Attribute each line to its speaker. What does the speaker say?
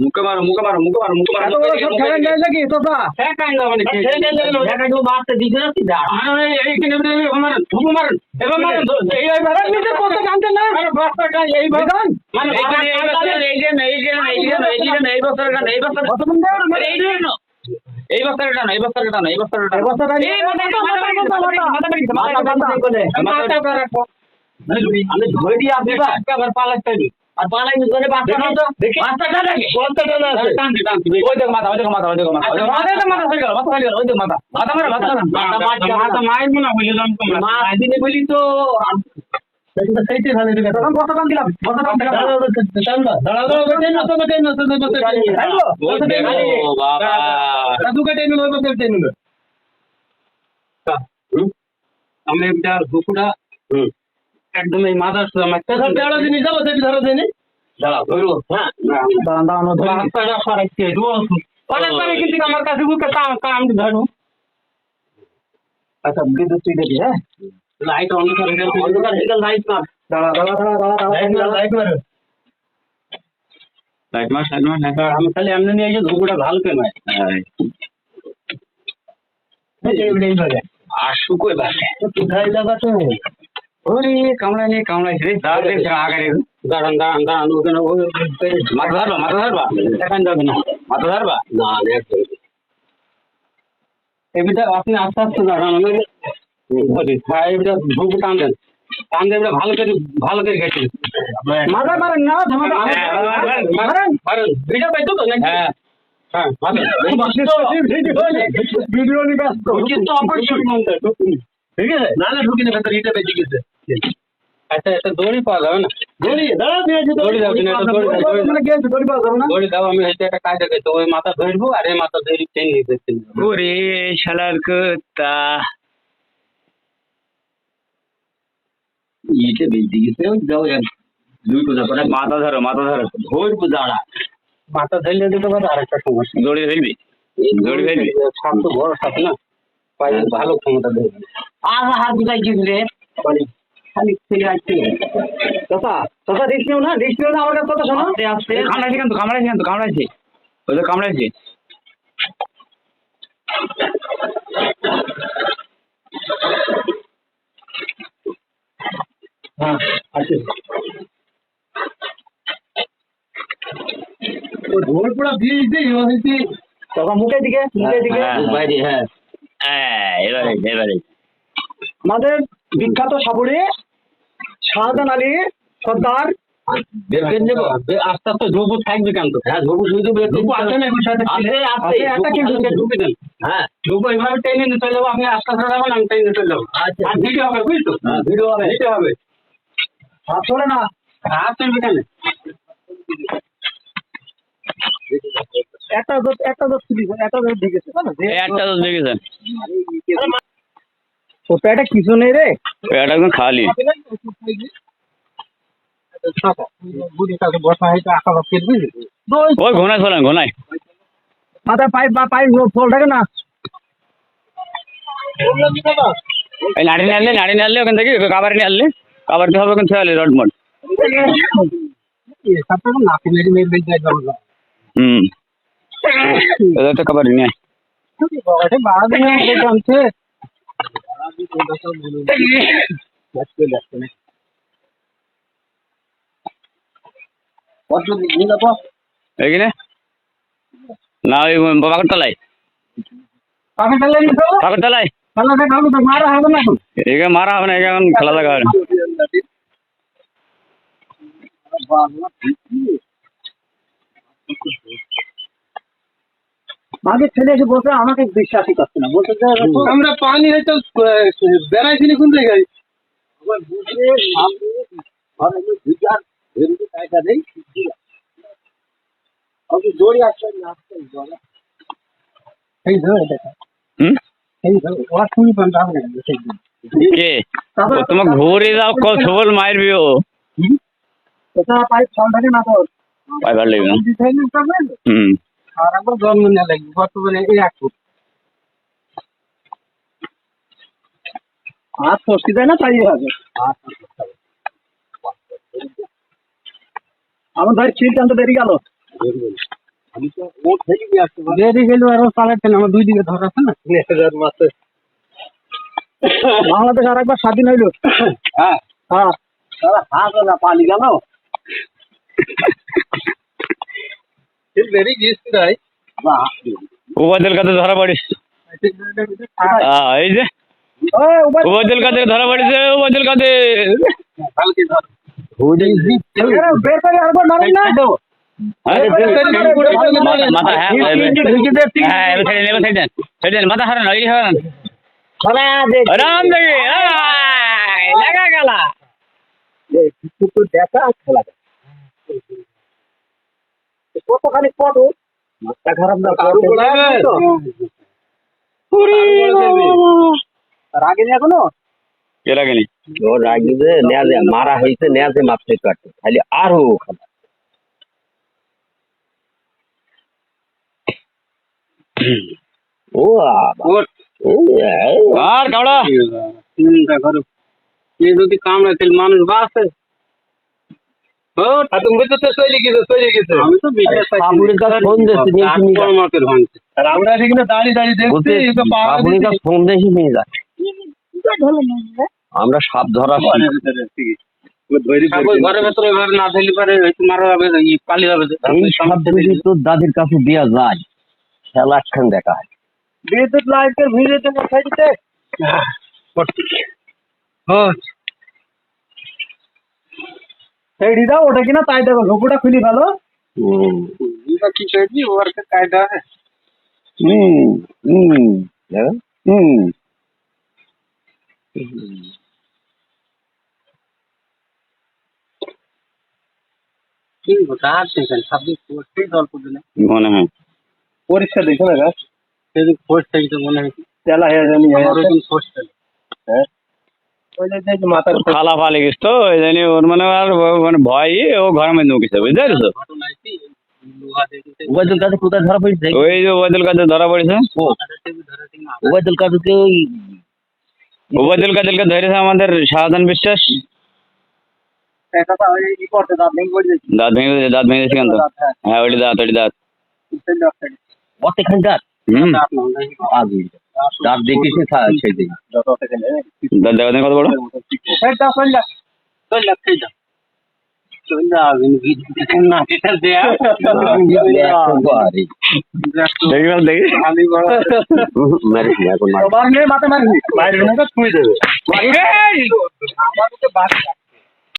Speaker 1: মুখে
Speaker 2: মারো মুখে মারো মুখে মারো মুখে মারো
Speaker 1: সব ঠেকা দেয় নাকি তোতা
Speaker 2: হ্যাঁ কাই না মানে ঠেকা দেন ঠেকা তো মারতে দিছ না আরে এই কিনে আমার ধুপ মার এবার মার এই
Speaker 1: কত জানতে না
Speaker 2: আরে এই মানে এই বছর এই যে এই যে এই যে এই যে এই বছর এই বছর
Speaker 1: কত মন দেওয়ার
Speaker 2: আরে এই যে না এই বছরটা না এই বছরটা না এই বছরটা
Speaker 1: এই বছরটা না।
Speaker 2: এই মাথা মাথা মাথা মাথা
Speaker 1: মাথা
Speaker 2: আর পালাই নি বাচ্চা তো বাচ্চাটা নাকি বাচ্চাটা না আছে ওই দেখো মাথা ওই দেখো ওই দেখো ওই দেখো হয়ে গেল হয়ে গেল ওই দেখো মারা মায়ের মনে জান তোমরা মা দিনে বলি তো একটা একদম এই মাদার আমার দাঁড়া দিনি যাব সেটি ধরো দিনি। দাঁড়াও ধরো হ্যাঁ।
Speaker 1: দাঁড়ান দাঁড়ানো ধরে
Speaker 2: রাস্তাটা সরাইছে রোজ অনেক করে কিন্তু আমার কাছে বুকে কাম কাম ধরো
Speaker 1: আচ্ছা বিদ্যুৎ তুই দেখি হ্যাঁ?
Speaker 2: লাইট অন করে গেল অন্ধকার হয়ে গেল লাইট মার।
Speaker 1: দাঁড়া দাঁড়া দাঁড়া দাঁড়া
Speaker 2: লাইট মার লাইট মার। লাইট মার লাইট মার লাইট মার। আমি খালি এমনি নিয়ে যে ধুকুটা ভালো কেন আর শুকোয় কোথায় যাবা তো ওরে কামড়াই নেই কামড়াই রে দাঁড় দেখছে আগারে দাঁড়ান দাঁড়ান দাঁড়ান ওখানে মাথা ধরবা মাথা ধরবা। দেখান যাবে না। মাথা ধরবা? না এবিটা আপনি আস্তে আস্তে দাঁড়ান হ্যাঁ এবিটা ঢুকে টান দেন টান দিয়ে ভালো করে ভালো করে গেছে
Speaker 1: মাথা মারেন না মারেন
Speaker 2: মারেন ভিডিও পাইতো তো নাকি? হ্যাঁ হ্যাঁ
Speaker 1: ভিডিও নি ব্যস্ত।
Speaker 2: ঠিক আছে? না না ঢুকিনি ভেতরে এটা বেঁচে গেছে। আচ্ছা একটা দড়ি পাওয়া যাবে না। দড়ি দাঁড়া দিয়েছি দড়ি দাও কিনা একটা দড়ি দাও দড়ি দাও।
Speaker 1: গেছে দড়ি পাওয়া যাবে না।
Speaker 2: দড়ি দাও আমি হয়তো একটা কাজ দেখে তো ওই মাথা ধরবো আর এই মাথা ধরে চেন নিয়ে দেখছি ওরে শালার কুত্তা। এটা বেঁচে গেছে যাও এক দুই পূজা মাথা ধরো মাথা ধরো ধরবো দাঁড়া। মাথা ধরলে দিতে পারে আরেকটা সমস্যা। দড়ি ধরবি? দড়ি ধরবি? সাপ তো বড় সাপ না পায়ে ভালো। ক্ষমতা দেবে আর হাত রে খালি ফেলে আসছে
Speaker 1: চাচা চাচা রিস্ক নিও না রিস্ক নিও না আমার কাছে কথা শোনো।
Speaker 2: আস্তে আস্তে। কামড়াইছে কিন্তু কামড়াইছে কিন্তু কামড়াইছে। ওই তো কামড়াইছে।
Speaker 1: হ্যাঁ আছে
Speaker 2: ঢোল পুরা বীজ দিয়ে হয়েছে
Speaker 1: চাচা মুখের দিকে মুখের দিকে।
Speaker 2: বাইরে হ্যাঁ। হ্যাঁ এবারে এবারে
Speaker 1: আমাদের বিখ্যাত সাপুরে শাহজাহান আলী সর্দার
Speaker 2: আস্তে আস্তে থাকবে কেন হ্যাঁ ঢুকু শুধু বের ঢুকু আছে না আছে আছে
Speaker 1: একটা কি ঢুকে?
Speaker 2: দেন। হ্যাঁ ঢুকু এইভাবে টেনে নিতে যাব আপনি আস্তে আস্তে যাবেন আমি টেনে চলে যাব। আচ্ছা। আর ভিডিও হবে ভিডিও হবে। ভিডিও হবে।
Speaker 1: হাত ধরে না।
Speaker 2: হাত চলবে কেন?
Speaker 1: একটা একটা একটা কিছু নেই রে।
Speaker 2: এটা একদম খালি। ওই ঘনায় চলেন ঘনায়
Speaker 1: মাথায় পাইপ বা পাইপ ফল থাকে না?
Speaker 2: এই নাড়ি নিয়ে আনলে নাড়ি নিয়ে আনলে ওখান থেকে কাবার নিয়ে আনলে কাবার দিয়ে হবে ওখান থেকে আনলে রড মড হুম। এটা তো কাবার নিয়ে এইখানে না। ওই
Speaker 1: মারা হবে না এখানে
Speaker 2: মারা হবে না এখানে খেলা দেখা হবে। না
Speaker 1: মাঝে ছেলে এসে বলছে আমাকে বিশ্বাসই করছে না। বলছে যে
Speaker 2: আমরা পানি হয়তো বেড়াইছিলি কোন জায়গায়? তোমাকে ঘুরে যাও কল সবল মারবি ও।
Speaker 1: পাইপ ফল থাকে না তো?
Speaker 3: পাই ভালো লাগবে না। হুম।
Speaker 2: আর একবার জন্ম নেওয়া লাগবে বর্তমানে এক ফুট। হাত ফসকি দেয় না তাই হবে। আমার ভাই সিট আনতে দেরি গেল। দেরি গেল আর চালাচ্ছেন আমার দুই দিকে ধর আছে না। বাংলাদেশ আর একবার স্বাধীন হইল। হ্যাঁ। হ্যাঁ। না পানি গেল।
Speaker 3: উবাদুল কাছে ধরা পড়িস এই যে। ধরা পড়েছে
Speaker 2: না।
Speaker 3: মাথা হ্যাঁ হ্যাঁ দেন মাথা হারান এই হারান। রাম দেবী লাগা গেলা।
Speaker 2: দেখা খেলা কতখানি পড়ো মাথা খারাপ না রাগে নি এখনও?
Speaker 3: কে লাগেনি
Speaker 4: ও রাগিবে নেয়াজে মারা হয়েছে নেয়াজে মাপতে কাটে খালি আরও খালি ও
Speaker 3: আর
Speaker 2: চিন্তা করো। যদি কামড়ে তাহলে মানুষ বাঁচে। আমরা
Speaker 4: সাপ ধরা দাদির কাছে দেওয়া যায়। খেলা একখান দেখা হয়।
Speaker 2: বিদ্যুৎ লাইটের ভিড়ে তো এই দিদা ওটা কিনা তাই দেখো লোকটা খুলি ভালো কি ওর কায়দা
Speaker 4: হুম হুম হ্যাঁ? হুম
Speaker 3: মনে হয়
Speaker 2: পরীক্ষা দেখো না সেদিন থেকে মনে হয়েছে তেলা হয়ে জানি হ্যাঁ
Speaker 3: খালা পালে গেছে তো ওই জন্য ওর মানে আর ও- মানে ভয় ও ঘরের মধ্যে ঢুকেছে বুঝতে পারছ
Speaker 2: ঘটনা কি লোহা দেখতে
Speaker 4: ওবায়দুল কাদের কোথায় ধরা পড়েছে
Speaker 3: ওই যে ওবায়দুল কাছে ধরা পড়েছে
Speaker 4: ওবায়দুল কাদেরকে ওই
Speaker 3: ওবায়দুল কাদেরকে ধরেছে আমাদের শাহজাহান বিশ্বাস
Speaker 2: একটা ওই ই করতে দাঁত ভেঙে পড়ে যাচ্ছে
Speaker 3: দাঁত ভেঙে দিয়েছে, দাঁত ভেঙে দিয়েছে কেন তো হ্যাঁ ওইটি দাঁত ওইটি দাঁত
Speaker 4: অতখানি দাঁত
Speaker 3: হুম
Speaker 4: আগে দাঁত দেখেছে সেই দিন।
Speaker 3: দাঁত দেখা কত বড়?
Speaker 4: মারিস মারিস।
Speaker 2: মাথা মারবি বাইরের মুখে ছুঁয়ে দেবে। আমার তো বাদ